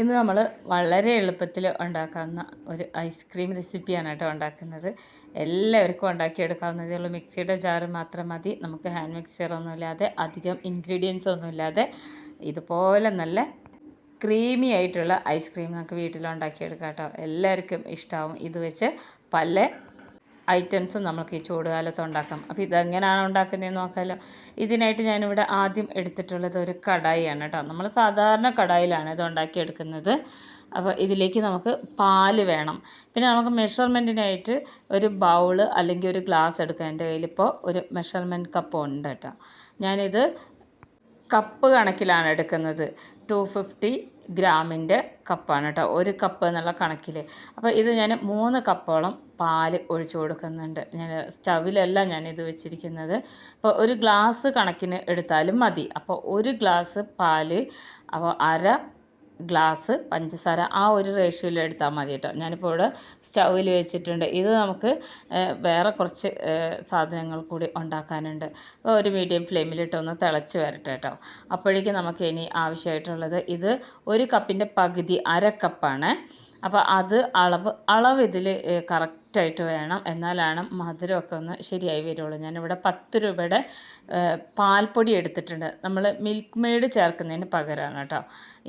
ഇന്ന് നമ്മൾ വളരെ എളുപ്പത്തിൽ ഉണ്ടാക്കാവുന്ന ഒരു ഐസ്ക്രീം റെസിപ്പിയാണ് കേട്ടോ ഉണ്ടാക്കുന്നത്. എല്ലാവർക്കും ഉണ്ടാക്കിയെടുക്കാവുന്നതേ ഉള്ളൂ. മിക്സിയുടെ ജാറ് മാത്രം മതി. നമുക്ക് ഹാൻഡ് മിക്സർ ഒന്നുമില്ലാതെ അധികം ഇൻഗ്രീഡിയൻസ് ഒന്നുമില്ലാതെ ഇതുപോലെ നല്ല ക്രീമി ആയിട്ടുള്ള ഐസ്ക്രീം നമുക്ക് വീട്ടിൽ ഉണ്ടാക്കിയെടുക്കാം കേട്ടോ. എല്ലാവർക്കും ഇഷ്ടമാവും ഇത് വെച്ച്. പല ഐറ്റംസും നമുക്ക് ഈ ചൂടുകാലത്ത് ഉണ്ടാക്കാം. അപ്പോൾ ഇതെങ്ങനെയാണ് ഉണ്ടാക്കുന്നതെന്ന് നോക്കാമല്ലോ ഇതിനായിട്ട് ഞാനിവിടെ ആദ്യം എടുത്തിട്ടുള്ളത് ഒരു കടായിയാണ് കേട്ടോ നമ്മൾ സാധാരണ കടായിലാണ് ഇത് ഉണ്ടാക്കിയെടുക്കുന്നത്. അപ്പോൾ ഇതിലേക്ക് നമുക്ക് പാൽ വേണം. പിന്നെ നമുക്ക് മെഷർമെന്റിനായിട്ട് ഒരു ബൗൾ അല്ലെങ്കിൽ ഒരു ഗ്ലാസ് എടുക്കാം. എന്റെ കയ്യിലിപ്പോൾ ഒരു മെഷർമെന്റ് കപ്പ് ഉണ്ട് കേട്ടോ ഞാനിത് കപ്പ് കണക്കിലാണ് എടുക്കുന്നത്. ടു ഫിഫ്റ്റി ഗ്രാമിന്റെ കപ്പാണ് കേട്ടോ. ഒരു കപ്പ് എന്നുള്ള കണക്കിൽ. അപ്പോൾ ഇത് ഞാൻ മൂന്ന് കപ്പോളം പാൽ ഒഴിച്ചു കൊടുക്കുന്നുണ്ട്. ഞാൻ സ്റ്റവിലല്ല ഞാൻ ഇത് വെച്ചിരിക്കുന്നത്. അപ്പോൾ ഒരു ഗ്ലാസ് കണക്കിന് എടുത്താലും മതി. അപ്പോൾ ഒരു ഗ്ലാസ് പാൽ അപ്പോൾ അര ഗ്ലാസ് പഞ്ചസാര ആ ഒരു റേഷ്യോയിൽ എടുത്താൽ മതി കേട്ടോ ഞാനിപ്പോൾ ഇവിടെ സ്റ്റൗവിൽ വെച്ചിട്ടുണ്ട്. ഇത് നമുക്ക് വേറെ കുറച്ച് സാധനങ്ങൾ കൂടി ഉണ്ടാക്കാനുണ്ട്. അപ്പോൾ ഒരു മീഡിയം ഫ്ലെയിമിലിട്ടൊന്ന് തിളച്ച് വരട്ടെ കേട്ടോ അപ്പോഴേക്കും നമുക്ക് ഇനി ആവശ്യമായിട്ടുള്ളത് ഇത് ഒരു കപ്പിന്റെ പകുതി അര കപ്പാണ് അപ്പോൾ അത് അളവ് അളവ് ഇതിൽ കറക്റ്റായിട്ട് വേണം. എന്നാലാണ് മധുരമൊക്കെ ഒന്ന് ശരിയായി വരുള്ളൂ. ഞാനിവിടെ പത്ത് രൂപയുടെ പാൽപ്പൊടി എടുത്തിട്ടുണ്ട്. നമ്മൾ മിൽക്ക് മെയ്ഡ് ചേർക്കുന്നതിന് പകരമാണ് കേട്ടോ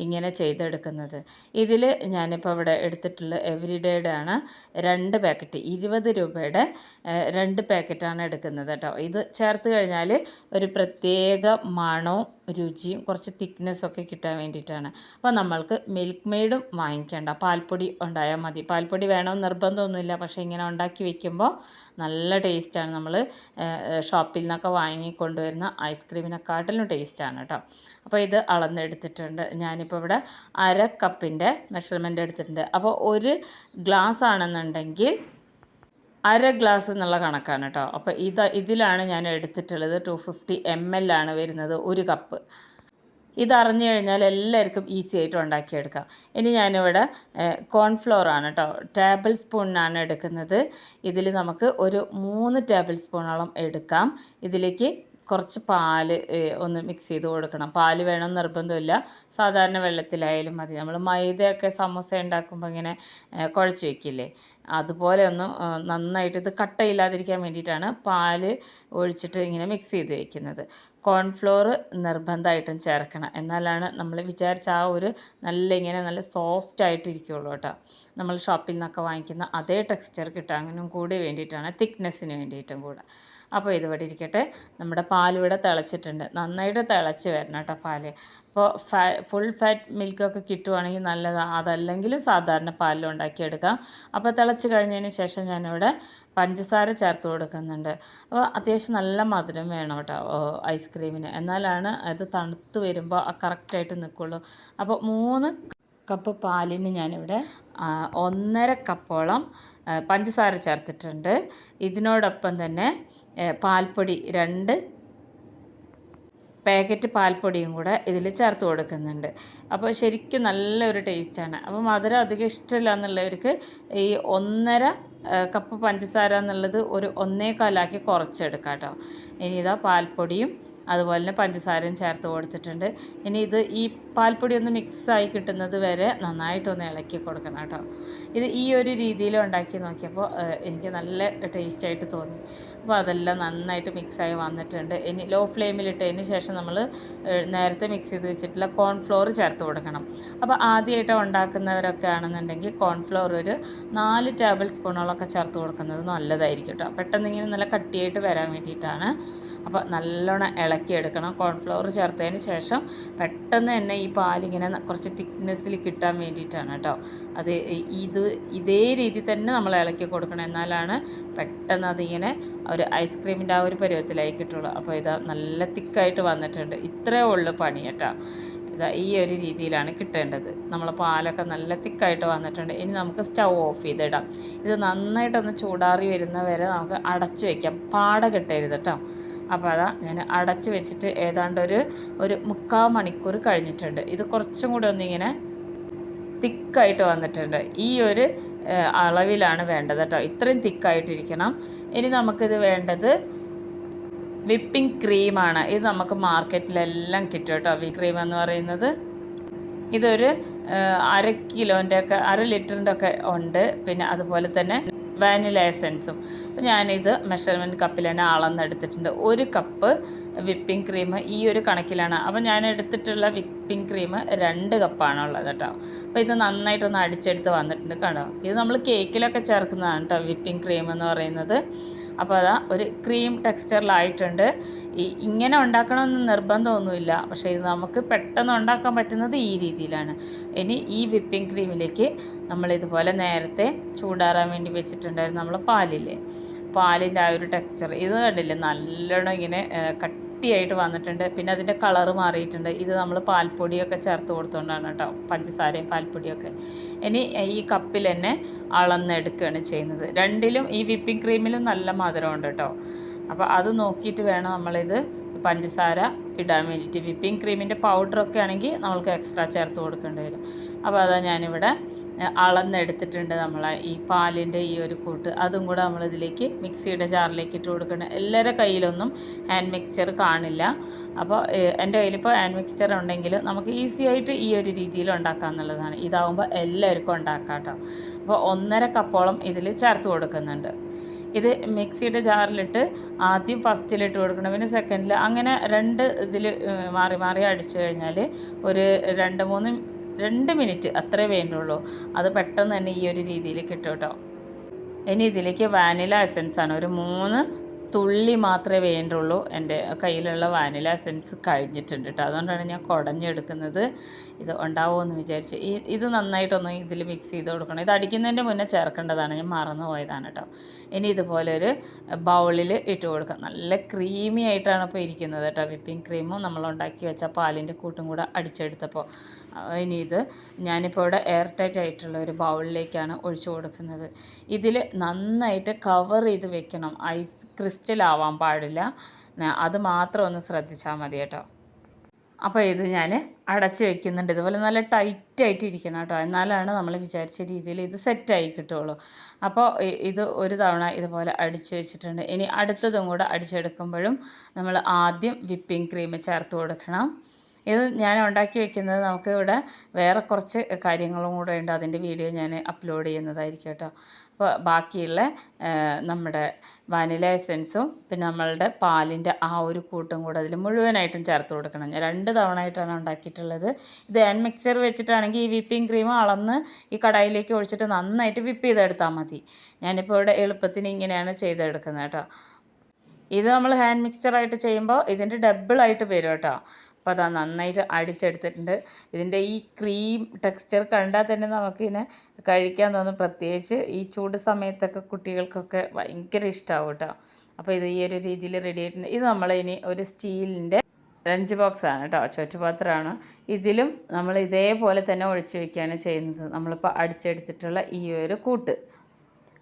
ഇങ്ങനെ ചെയ്തെടുക്കുന്നത്. ഇതിൽ ഞാനിപ്പോൾ ഇവിടെ എടുത്തിട്ടുള്ള എവരിഡേയുടെ ആണ് രണ്ട് പാക്കറ്റ് ഇരുപത് രൂപയുടെ രണ്ട് പാക്കറ്റാണ് എടുക്കുന്നത് കേട്ടോ. ഇത് ചേർത്ത് കഴിഞ്ഞാൽ ഒരു പ്രത്യേക മണവും രുചിയും കുറച്ച് തിക്നെസ്സൊക്കെ കിട്ടാൻ വേണ്ടിയിട്ടാണ്. അപ്പോൾ നമ്മൾക്ക് മിൽക്ക് മെയ്ഡും വാങ്ങിക്കേണ്ട. പാൽപ്പൊടി ഉണ്ടായാൽ മതി. പാൽപ്പൊടി വേണമെന്ന് നിർബന്ധമൊന്നുമില്ല. പക്ഷേ ഇങ്ങനെ ഉണ്ടാക്കി വെക്കുമ്പോൾ നല്ല ടേസ്റ്റാണ്. നമ്മൾ ഷോപ്പിൽ നിന്നൊക്കെ വാങ്ങിക്കൊണ്ടുവരുന്ന ഐസ്ക്രീമിനെക്കാട്ടിലും ടേസ്റ്റാണ് കേട്ടോ. അപ്പോൾ ഇത് അളന്നെടുത്തിട്ടുണ്ട്. ഞാനിപ്പോൾ ഇവിടെ അര കപ്പിന്റെ മെഷർമെന്റ് എടുത്തിട്ടുണ്ട്. അപ്പോൾ ഒരു ഗ്ലാസ് ആണെന്നുണ്ടെങ്കിൽ അര ഗ്ലാസ് എന്നുള്ള കണക്കാണ് കേട്ടോ. അപ്പോൾ ഇത് ഇതിലാണ് ഞാൻ എടുത്തിട്ടുള്ളത്. ടു ഫിഫ്റ്റി എം എൽ ആണ് വരുന്നത് ഒരു കപ്പ്. ഇതറിഞ്ഞു കഴിഞ്ഞാൽ എല്ലാവർക്കും ഈസി ആയിട്ട് ഉണ്ടാക്കിയെടുക്കാം. ഇനി ഞാനിവിടെ കോൺഫ്ലോർ ആണ് കേട്ടോ ടേബിൾ സ്പൂണിനാണ് എടുക്കുന്നത്. ഇതിൽ നമുക്ക് ഒരു മൂന്ന് ടേബിൾ സ്പൂണോളം എടുക്കാം. ഇതിലേക്ക് കുറച്ച് പാൽ ഒന്ന് മിക്സ് ചെയ്ത് കൊടുക്കണം. പാൽ വേണം നിർബന്ധമില്ല. സാധാരണ വെള്ളത്തിലായാലും മതി. നമ്മൾ മൈദയൊക്കെ സമോസ ഉണ്ടാക്കുമ്പോൾ ഇങ്ങനെ കുഴച്ച് വയ്ക്കില്ലേ അതുപോലെ ഒന്ന് നന്നായിട്ട് ഇത് കട്ടയില്ലാതിരിക്കാൻ വേണ്ടിയിട്ടാണ് പാൽ ഒഴിച്ചിട്ട് ഇങ്ങനെ മിക്സ് ചെയ്ത് വയ്ക്കുന്നത് കോൺഫ്ലോർ നിർബന്ധമായിട്ടും ചേർക്കണം. എന്നാലാണ് നമ്മൾ വിചാരിച്ച ആ ഒരു നല്ല ഇങ്ങനെ നല്ല സോഫ്റ്റ് ആയിട്ട് കേട്ടോ. നമ്മൾ ഷോപ്പിൽ നിന്നൊക്കെ വാങ്ങിക്കുന്ന അതേ ടെക്സ്ചർ കിട്ടാനും കൂടി വേണ്ടിയിട്ടാണ് തിക്നെസ്സിന് വേണ്ടിയിട്ടും കൂടെ. അപ്പോൾ ഇതുപോലെ ഇരിക്കട്ടെ നമ്മുടെ പാലിവിടെ തിളച്ചിട്ടുണ്ട്. നന്നായിട്ട് തിളച്ച് വരണം കേട്ടോ പാൽ. അപ്പോൾ ഫാ ഫുൾ ഫാറ്റ് മിൽക്കൊക്കെ കിട്ടുവാണെങ്കിൽ നല്ലതാണ് അതല്ലെങ്കിൽ സാധാരണ പാലിൽ ഉണ്ടാക്കിയെടുക്കാം. അപ്പോൾ തിളച്ച് കഴിഞ്ഞതിന് ശേഷം ഞാനിവിടെ പഞ്ചസാര ചേർത്ത് കൊടുക്കുന്നുണ്ട്. അപ്പോൾ അത്യാവശ്യം നല്ല മധുരം വേണം കേട്ടോ ഐസ്ക്രീമിന് എന്നാലാണ് അത് തണുത്ത് വരുമ്പോൾ കറക്റ്റായിട്ട് നിൽക്കുള്ളൂ അപ്പോൾ മൂന്ന് കപ്പ് പാലിന് ഞാനിവിടെ ഒന്നര കപ്പോളം പഞ്ചസാര ചേർത്തിട്ടുണ്ട്. ഇതിനോടൊപ്പം തന്നെ പാൽപ്പൊടി രണ്ട് പാക്കറ്റ് പാൽപ്പൊടിയും കൂടെ ഇതിൽ ചേർത്ത് കൊടുക്കുന്നുണ്ട്. അപ്പോൾ ശരിക്കും നല്ലൊരു ടേസ്റ്റാണ്. അപ്പോൾ മധുരം അധികം ഇഷ്ടമില്ല എന്നുള്ളവർക്ക് ഈ ഒന്നര കപ്പ് പഞ്ചസാര എന്നുള്ളത് ഒരു ഒന്നേകാലാക്കി കുറച്ചെടുക്കാം കേട്ടോ ഇനി ഇതാ പാൽപ്പൊടിയും അതുപോലെ തന്നെ പഞ്ചസാരയും ചേർത്ത് കൊടുത്തിട്ടുണ്ട്. ഇനി ഇത് ഈ പാൽപ്പൊടി ഒന്ന് മിക്സായി കിട്ടുന്നത് വരെ നന്നായിട്ടൊന്ന് ഇളക്കി കൊടുക്കണം കേട്ടോ. ഇത് ഈ ഒരു രീതിയിൽ ഉണ്ടാക്കി നോക്കിയപ്പോൾ എനിക്ക് നല്ല ടേസ്റ്റായിട്ട് തോന്നി. അപ്പോൾ അതെല്ലാം നന്നായിട്ട് മിക്സായി വന്നിട്ടുണ്ട്. ഇനി ലോ ഫ്ലെയിമിലിട്ടതിന് ശേഷം നമ്മൾ നേരത്തെ മിക്സ് ചെയ്ത് വെച്ചിട്ടുള്ള കോൺഫ്ലോർ ചേർത്ത് കൊടുക്കണം. അപ്പോൾ ആദ്യമായിട്ട് ഉണ്ടാക്കുന്നവരൊക്കെ ആണെന്നുണ്ടെങ്കിൽ കോൺഫ്ലോർ ഒരു നാല് ടേബിൾ സ്പൂണോളൊക്കെ ചേർത്ത് കൊടുക്കുന്നത് നല്ലതായിരിക്കും കേട്ടോ. പെട്ടെന്ന് ഇങ്ങനെ നല്ല കട്ടിയായിട്ട് വരാൻ വേണ്ടിയിട്ടാണ്. അപ്പോൾ നല്ലോണം ഇളക്കിയെടുക്കണം കോൺഫ്ലോർ ചേർത്തതിന് ശേഷം പെട്ടെന്ന് തന്നെ ഈ പാലിങ്ങനെ കുറച്ച് തിക്നെസ്സിൽ കിട്ടാൻ വേണ്ടിയിട്ടാണ് കേട്ടോ. അത് ഇത് ഇതേ രീതി തന്നെ നമ്മൾ ഇളക്കി കൊടുക്കണം. എന്നാലാണ് പെട്ടെന്ന് അതിങ്ങനെ ഒരു ഐസ്ക്രീമിന്റെ ആ ഒരു പരുവത്തിലായി കിട്ടുള്ളൂ. അപ്പോൾ ഇതാ നല്ല തിക്കായിട്ട് വന്നിട്ടുണ്ട്. ഇത്രയേ ഉള്ളൂ പണി കേട്ടോ. ഇതാ ഈ ഒരു രീതിയിലാണ് കിട്ടേണ്ടത്. നമ്മൾ പാലൊക്കെ നല്ല തിക്കായിട്ട് വന്നിട്ടുണ്ട്. ഇനി നമുക്ക് സ്റ്റൗ ഓഫ് ചെയ്തിടാം. ഇത് നന്നായിട്ടൊന്ന് ചൂടാറി വരുന്ന വരെ നമുക്ക് അടച്ചു വയ്ക്കാം പാട കിട്ടരുത് കേട്ടോ. അപ്പോൾ അതാ ഞാൻ അടച്ച് വെച്ചിട്ട് ഏതാണ്ട് ഒരു ഒരു മുക്കാൽ മണിക്കൂർ കഴിഞ്ഞിട്ടുണ്ട്. ഇത് കുറച്ചും കൂടി ഒന്നിങ്ങനെ തിക്കായിട്ട് വന്നിട്ടുണ്ട്. ഈ ഒരു അളവിലാണ് വേണ്ടത് കേട്ടോ. ഇത്രയും തിക്കായിട്ടിരിക്കണം. ഇനി നമുക്കിത് വേണ്ടത് വിപ്പിംഗ് ക്രീമാണ്. ഇത് നമുക്ക് മാർക്കറ്റിലെല്ലാം കിട്ടും കേട്ടോ. വിപ്പ് ക്രീം എന്ന് പറയുന്നത് ഇതൊരു അര കിലോന്റെ ഒക്കെ അര ലിറ്ററിന്റെ ഒക്കെ ഉണ്ട്. പിന്നെ അതുപോലെ തന്നെ വാനില എസൻസും അപ്പോൾ ഞാനിത് മെഷർമെന്റ് കപ്പിൽ തന്നെ അളന്നെടുത്തിട്ടുണ്ട് ഒരു കപ്പ് വിപ്പിംഗ് ക്രീം ഈ ഒരു കണക്കിലാണ്. അപ്പോൾ ഞാൻ എടുത്തിട്ടുള്ള വിപ്പിംഗ് ക്രീം രണ്ട് കപ്പാണുള്ളത് കേട്ടോ. അപ്പോൾ ഇത് നന്നായിട്ടൊന്ന് അടിച്ചെടുത്ത് വന്നിട്ടുണ്ട് കണ്ടോ? ഇത് നമ്മൾ കേക്കിലൊക്കെ ചേർക്കുന്നതാണ് കേട്ടോ വിപ്പിംഗ് ക്രീം എന്ന് പറയുന്നത്. അപ്പോൾ അതാ ഒരു ക്രീം ടെക്സ്ചറിലായിട്ടുണ്ട് ഈ ഇങ്ങനെ ഉണ്ടാക്കണമെന്ന് നിർബന്ധമൊന്നുമില്ല. പക്ഷേ ഇത് നമുക്ക് പെട്ടെന്ന് ഉണ്ടാക്കാൻ പറ്റുന്നത് ഈ രീതിയിലാണ്. ഇനി ഈ വിപ്പിംഗ് ക്രീമിലേക്ക് നമ്മൾ ഇതുപോലെ നേരത്തെ ചൂടാറാൻ വേണ്ടി വെച്ചിട്ടുണ്ടായിരുന്നു നമ്മൾ പാലില്ലേ? പാലിന്റെ ആ ഒരു ടെക്സ്ചർ ഇത് കണ്ടില്ലേ? നല്ലോണം ഇങ്ങനെ കട്ടിയായിട്ട് വന്നിട്ടുണ്ട്. പിന്നെ അതിന്റെ കളറ് മാറിയിട്ടുണ്ട്. ഇത് നമ്മൾ പാൽപ്പൊടിയൊക്കെ ചേർത്ത് കൊടുത്തുകൊണ്ടാണ് കേട്ടോ. പഞ്ചസാരയും പാൽപ്പൊടിയൊക്കെ. ഇനി ഈ കപ്പിൽ തന്നെ അളന്നെടുക്കുകയാണ് ചെയ്യുന്നത്. രണ്ടിലും ഈ വിപ്പിംഗ് ക്രീമിലും നല്ല മധുരമുണ്ട് കേട്ടോ. അപ്പോൾ അത് നോക്കിയിട്ട് വേണം നമ്മളിത് പഞ്ചസാര ഇടാൻ വേണ്ടിയിട്ട് വിപ്പിംഗ് ക്രീമിന്റെ പൗഡറൊക്കെ ആണെങ്കിൽ നമ്മൾക്ക് എക്സ്ട്രാ ചേർത്ത് കൊടുക്കേണ്ടി വരും. അപ്പോൾ അതാ ഞാനിവിടെ അളന്നെടുത്തിട്ടുണ്ട് നമ്മളെ ഈ പാലിന്റെ ഈ ഒരു കൂട്ട്. അതും കൂടെ നമ്മളിതിലേക്ക് മിക്സിയുടെ ജാറിലേക്ക് ഇട്ട് കൊടുക്കണം. എല്ലാവരുടെ കയ്യിലൊന്നും ഹാൻഡ് മിക്സ്ചർ കാണില്ല. അപ്പോൾ എന്റെ കയ്യിലിപ്പോൾ ഹാൻഡ് മിക്സ്ചർ ഉണ്ടെങ്കിൽ നമുക്ക് ഈസി ആയിട്ട് ഈ ഒരു രീതിയിൽ ഉണ്ടാക്കാം എന്നുള്ളതാണ്. ഇതാവുമ്പോൾ എല്ലാവർക്കും ഉണ്ടാക്കാം കേട്ടോ. അപ്പോൾ ഒന്നര കപ്പോളം ഇതിൽ ചേർത്ത് കൊടുക്കുന്നുണ്ട്. ഇത് മിക്സിയുടെ ജാറിലിട്ട് ആദ്യം ഫസ്റ്റിലിട്ട് കൊടുക്കണം. പിന്നെ സെക്കൻഡിൽ അങ്ങനെ രണ്ട് ഇതിൽ മാറി മാറി അടിച്ചു കഴിഞ്ഞാൽ ഒരു രണ്ട് മൂന്ന് രണ്ട് മിനിറ്റ് അത്രേ വേണ്ടുള്ളൂ. അത് പെട്ടെന്ന് തന്നെ ഈ ഒരു രീതിയിൽ കിട്ടും കേട്ടോ. ഇനി ഇതിലേക്ക് വാനില എസൻസ് ആണ് ഒരു മൂന്ന് തുള്ളി മാത്രമേ വേണ്ടുള്ളൂ. എന്റെ കയ്യിലുള്ള വാനില എസൻസ് കഴിഞ്ഞിട്ടുണ്ട് കേട്ടോ. അതുകൊണ്ടാണ് ഞാൻ കുടഞ്ഞെടുക്കുന്നത്. ഇത് ഉണ്ടാവുമെന്ന് വിചാരിച്ച്. ഈ ഇത് നന്നായിട്ടൊന്ന് ഇതിൽ മിക്സ് ചെയ്ത് കൊടുക്കണം. ഇത് അടിക്കുന്നതിന്റെ മുന്നേ ചേർക്കേണ്ടതാണ്. ഞാൻ മറന്നു പോയതാണ് കേട്ടോ. ഇനി ഇതുപോലെ ഒരു ബൗളിൽ ഇട്ട് കൊടുക്കാം. നല്ല ക്രീമി ആയിട്ടാണ് ഇപ്പോൾ ഇരിക്കുന്നത് കേട്ടോ. വിപ്പിംഗ് ക്രീമും നമ്മൾ ഉണ്ടാക്കി വെച്ച പാലിന്റെ കൂട്ടും കൂടെ അടിച്ചെടുത്തപ്പോൾ. ഇനി ഇത് ഞാനിപ്പോൾ ഇവിടെ എയർ ടൈറ്റ് ആയിട്ടുള്ള ഒരു ബൗളിലേക്കാണ് ഒഴിച്ചു കൊടുക്കുന്നത്. ഇതിൽ നന്നായിട്ട് കവർ ചെയ്ത് വെക്കണം. ഐസ് ക്രിസ്റ്റൽ ആവാൻ പാടില്ല. അത് മാത്രം ഒന്ന് ശ്രദ്ധിച്ചാൽ മതി കേട്ടോ. അപ്പോൾ ഇത് ഞാൻ അടച്ച് വെക്കുന്നുണ്ട്. ഇതുപോലെ നല്ല ടൈറ്റായിട്ട് ഇരിക്കണം കേട്ടോ. എന്നാലാണ് നമ്മൾ വിചാരിച്ച രീതിയിൽ ഇത് സെറ്റായി കിട്ടുള്ളൂ. അപ്പോൾ ഇത് ഒരു തവണ ഇതുപോലെ അടിച്ച് വെച്ചിട്ടുണ്ട്. ഇനി അടുത്തതും കൂടെ അടിച്ചെടുക്കുമ്പോഴും നമ്മൾ ആദ്യം വിപ്പിംഗ് ക്രീം ചേർത്ത് കൊടുക്കണം. ഇത് ഞാൻ ഉണ്ടാക്കി വെക്കുന്നത് നമുക്ക് ഇവിടെ വേറെ കുറച്ച് കാര്യങ്ങളും കൂടെ ഉണ്ട്. അതിന്റെ വീഡിയോ ഞാൻ അപ്ലോഡ് ചെയ്യുന്നതായിരിക്കും കേട്ടോ. അപ്പോൾ ബാക്കിയുള്ള നമ്മുടെ വാനില എസെൻസും പിന്നെ നമ്മളുടെ പാലിന്റെ ആ ഒരു കൂട്ടും കൂടെ അതിൽ മുഴുവനായിട്ടും ചേർത്ത് കൊടുക്കണം. ഞാൻ രണ്ട് തവണ ആയിട്ടാണ് ഉണ്ടാക്കിയിട്ടുള്ളത്. ഇത് ഹാൻഡ് മിക്സർ വെച്ചിട്ടാണെങ്കിൽ ഈ വിപ്പിംഗ് ക്രീം അളന്ന് ഈ കടായിലേക്ക് ഒഴിച്ചിട്ട് നന്നായിട്ട് വിപ്പ് ചെയ്തെടുത്താൽ മതി. ഞാനിപ്പോൾ ഇവിടെ എളുപ്പത്തിന് ഇങ്ങനെയാണ് ചെയ്തെടുക്കുന്നത് കേട്ടോ. ഇത് നമ്മൾ ഹാൻഡ് മിക്സ്ചറായിട്ട് ചെയ്യുമ്പോൾ ഇതിന്റെ ഡബിളായിട്ട് വരും കേട്ടോ. അപ്പോൾ അതാ നന്നായിട്ട് അടിച്ചെടുത്തിട്ടുണ്ട്. ഇതിന്റെ ഈ ക്രീം ടെക്സ്ചർ കണ്ടാൽ തന്നെ നമുക്കിതിനെ കഴിക്കാൻ തോന്നും. പ്രത്യേകിച്ച് ഈ ചൂട് സമയത്തൊക്കെ കുട്ടികൾക്കൊക്കെ ഭയങ്കര ഇഷ്ടമാവും കേട്ടോ അപ്പോൾ ഇത് ഈ ഒരു രീതിയിൽ റെഡി ആയിട്ടുണ്ട്. ഇത് നമ്മളിനി ഒരു സ്റ്റീലിന്റെ ലഞ്ച് ബോക്സ് ആണ് കേട്ടോ ചുറ്റുപാത്രമാണ് ഇതിലും നമ്മൾ ഇതേപോലെ തന്നെ ഒഴിച്ച് വയ്ക്കുകയാണ് ചെയ്യുന്നത്. നമ്മളിപ്പോൾ അടിച്ചെടുത്തിട്ടുള്ള ഈ ഒരു കൂട്ട്.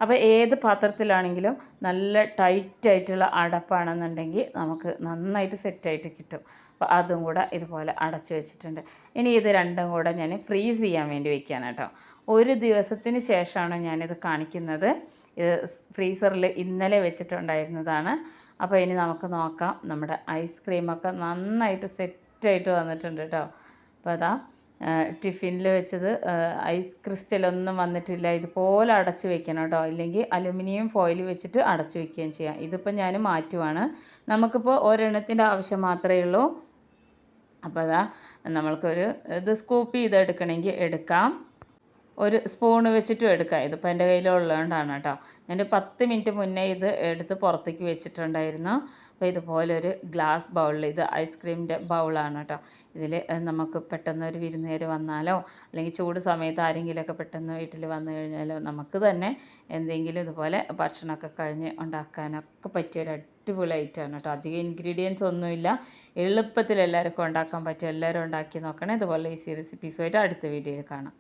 അപ്പോൾ ഏത് പാത്രത്തിലാണെങ്കിലും നല്ല ടൈറ്റായിട്ടുള്ള അടപ്പാണെന്നുണ്ടെങ്കിൽ നമുക്ക് നന്നായിട്ട് സെറ്റായിട്ട് കിട്ടും. അപ്പോൾ അതും കൂടെ ഇതുപോലെ അടച്ചു വെച്ചിട്ടുണ്ട്. ഇനി ഇത് രണ്ടും കൂടെ ഞാൻ ഫ്രീസ് ചെയ്യാൻ വേണ്ടി വയ്ക്കുകയാണ് കേട്ടോ. ഒരു ദിവസത്തിന് ശേഷമാണ് ഞാനിത് കാണിക്കുന്നത്. ഇത് ഫ്രീസറിൽ ഇന്നലെ വെച്ചിട്ടുണ്ടായിരുന്നതാണ്. അപ്പോൾ ഇനി നമുക്ക് നോക്കാം. നമ്മുടെ ഐസ്ക്രീമൊക്കെ നന്നായിട്ട് സെറ്റായിട്ട് വന്നിട്ടുണ്ട് കേട്ടോ. അപ്പോൾ അതാ ടിഫിനിൽ വെച്ചത് ഐസ് ക്രിസ്റ്റലൊന്നും വന്നിട്ടില്ല. ഇതുപോലെ അടച്ച് വെക്കണം കേട്ടോ ഇല്ലെങ്കിൽ അലുമിനിയം ഫോയിൽ വെച്ചിട്ട് അടച്ച് വെക്കുകയും ചെയ്യാം. ഇതിപ്പോൾ ഞാൻ മാറ്റുവാണ്. നമുക്കിപ്പോൾ ഒരെണ്ണത്തിന്റെ ആവശ്യം മാത്രമേ ഉള്ളൂ. അപ്പോൾ അതാ നമ്മൾക്കൊരു ഇത് സ്കൂപ്പ് ചെയ്തെടുക്കണമെങ്കിൽ എടുക്കാം. ഒരു സ്പൂണ് വെച്ചിട്ടും എടുക്കാം. ഇതിപ്പോൾ എന്റെ കയ്യിലുള്ളതുകൊണ്ടാണ് കേട്ടോ. ഞാൻ പത്ത് മിനിറ്റ് മുന്നേ ഇത് എടുത്ത് പുറത്തേക്ക് വെച്ചിട്ടുണ്ടായിരുന്നു. അപ്പോൾ ഇതുപോലെ ഒരു ഗ്ലാസ് ബൗളിൽ ഇത് ഐസ്ക്രീമിന്റെ ബൗളാണ് കേട്ടോ. ഇതിൽ നമുക്ക് പെട്ടെന്ന് ഒരു വിരുന്നുകാർ വന്നാലോ അല്ലെങ്കിൽ ചൂട് സമയത്ത് ആരെങ്കിലുമൊക്കെ പെട്ടെന്ന് വീട്ടിൽ വന്നു കഴിഞ്ഞാലോ നമുക്ക് തന്നെ എന്തെങ്കിലും ഇതുപോലെ ഭക്ഷണമൊക്കെ കഴിഞ്ഞ് ഉണ്ടാക്കാനൊക്കെ പറ്റിയൊരു അടിപൊളി ഐറ്റമാണ് കേട്ടോ. അധികം ഇൻഗ്രീഡിയൻസ് ഒന്നുമില്ല. എളുപ്പത്തിൽ എല്ലാവർക്കും ഉണ്ടാക്കാൻ പറ്റും. എല്ലാവരും ഉണ്ടാക്കി നോക്കണേ. ഇതുപോലെ ഈസി റെസിപ്പീസുമായിട്ട് അടുത്ത വീഡിയോയിൽ കാണാം.